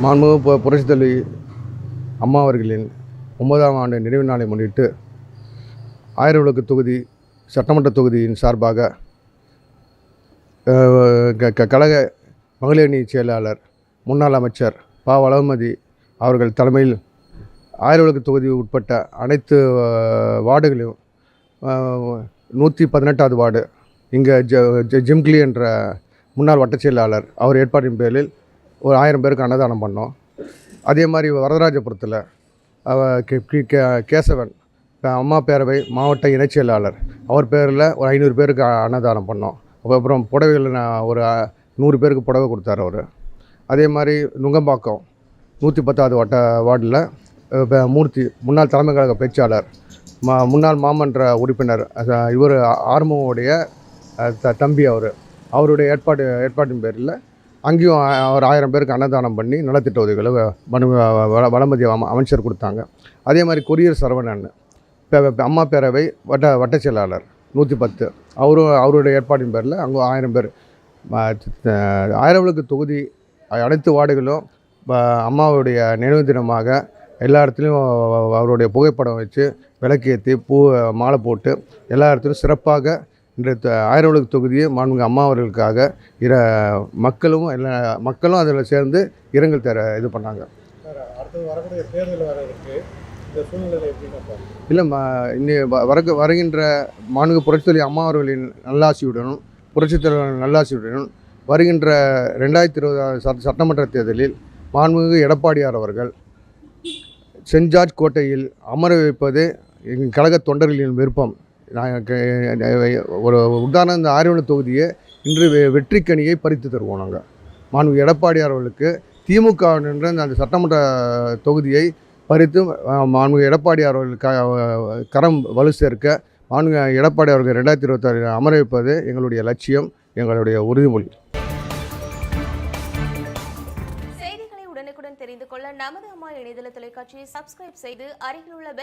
மாண்புமிகு பு தலைவி அம்மா அவர்களின் ஒன்பதாம் ஆண்டு நினைவு நாளை முன்னிட்டு ஆயிரவிளக்கு தொகுதி சட்டமன்ற தொகுதியின் சார்பாக க- க- கழக மகளிர் அணி செயலாளர் முன்னாள் அமைச்சர் ப. வளமதி அவர்கள் தலைமையில் ஆயிரவிளக்கு தொகுதி உட்பட்ட அனைத்து வார்டுகளையும் நூற்றி பதினெட்டாவது வார்டு இங்கே ஜ ஜ- என்ற முன்னாள் வட்டச் செயலாளர் அவர் ஏற்பாட்டின் பேரில் ஒரு ஆயிரம் பேருக்கு அன்னதானம் பண்ணோம். அதே மாதிரி வரதராஜபுரத்தில் கேசவன் அம்மா பேரவை மாவட்ட இணைச் செயலாளர் அவர் பேரில் ஒரு ஐநூறு பேருக்கு அன்னதானம் பண்ணோம். அப்புறம் புடவைகள் நான் ஒரு நூறு பேருக்கு புடவை கொடுத்தார் அவர். அதே மாதிரி நுங்கம்பாக்கம் நூற்றி பத்தாவது வட்ட வார்டில் இப்போ மூர்த்தி முன்னாள் தலைமை கழக பேச்சாளர் மா முன்னாள் மாமன்ற உறுப்பினர் இவர் ஆர்மோவுடைய த தம்பி அவர். அவருடைய ஏற்பாடு ஏற்பாட்டின் பேரில் அங்கேயும் ஒரு ஆயிரம் பேருக்கு அன்னதானம் பண்ணி நலத்திட்ட உதவிகளை மனு வனு வளமதி அமைச்சர் கொடுத்தாங்க. அதே மாதிரி கொரியர் சரவணன் பே- அம்மா பேரவை வட்ட வட்ட செயலாளர் நூற்றி பத்து. அவரும் அவருடைய ஏற்பாட்டின் பேரில் அங்கே ஆயிரம் பேர். ஆயிரம் விளக்கு தொகுதி அனைத்து வார்டுகளும் அம்மாவுடைய நினைவு தினமாக எல்லா இடத்துலையும் அவருடைய புகைப்படம் வச்சு விளக்கேற்றி பூ மாலை போட்டு எல்லா இடத்துலையும் சிறப்பாக இன்றைய த- ஆயிரம் விளக்கு தொகுதியை மாண்புமிகு அம்மா அவர்களுக்காக இர மக்களும் எல்லா மக்களும் அதில் சேர்ந்து இரங்கல் தர இது பண்ணாங்க. வர இல்லை இன்னி வ- வரக்கு வருகின்ற மாண்புமிகு புரட்சித்தலைவி அம்மா அவர்களின் நல்லாசியுடனும் புரட்சித் தலைவர் நல்லாசியுடனும் வருகின்ற ரெண்டாயிரத்தி இருபது சட்ட சட்டமன்ற தேர்தலில் மாண்புமிகு எடப்பாடியார் அவர்கள் சென்ட் ஜார்ஜ் கோட்டையில் அமர வைப்பது எங்கள் கழக தொண்டர்களின் விருப்பம். நான் ஒரு உதாரணம் இந்த ஆரியவன தொகுதியை இன்று வெ- வெற்றிக்கனியை பறித்து தருவோம் நாங்கள் மாண்புமிகு எடப்பாடியார் அவர்களுக்கு திமுக என்ற அந்த சட்டமன்ற தொகுதியை பறித்து மாண்பு எடப்பாடியார் அவர்கள் கரம் வலு சேர்க்க மாண்பு எடப்பாடி அவர்கள் ரெண்டாயிரத்தி இருபத்தாறு அமர வைப்பது எங்களுடைய லட்சியம் எங்களுடைய உறுதிமொழி. செய்திகளை உடனுக்குடன் தெரிந்து கொள்ள நமது அம்மா இணையதள தொலைக்காட்சியை சப்ஸ்கிரைப் செய்து அருகில் உள்ள பெல்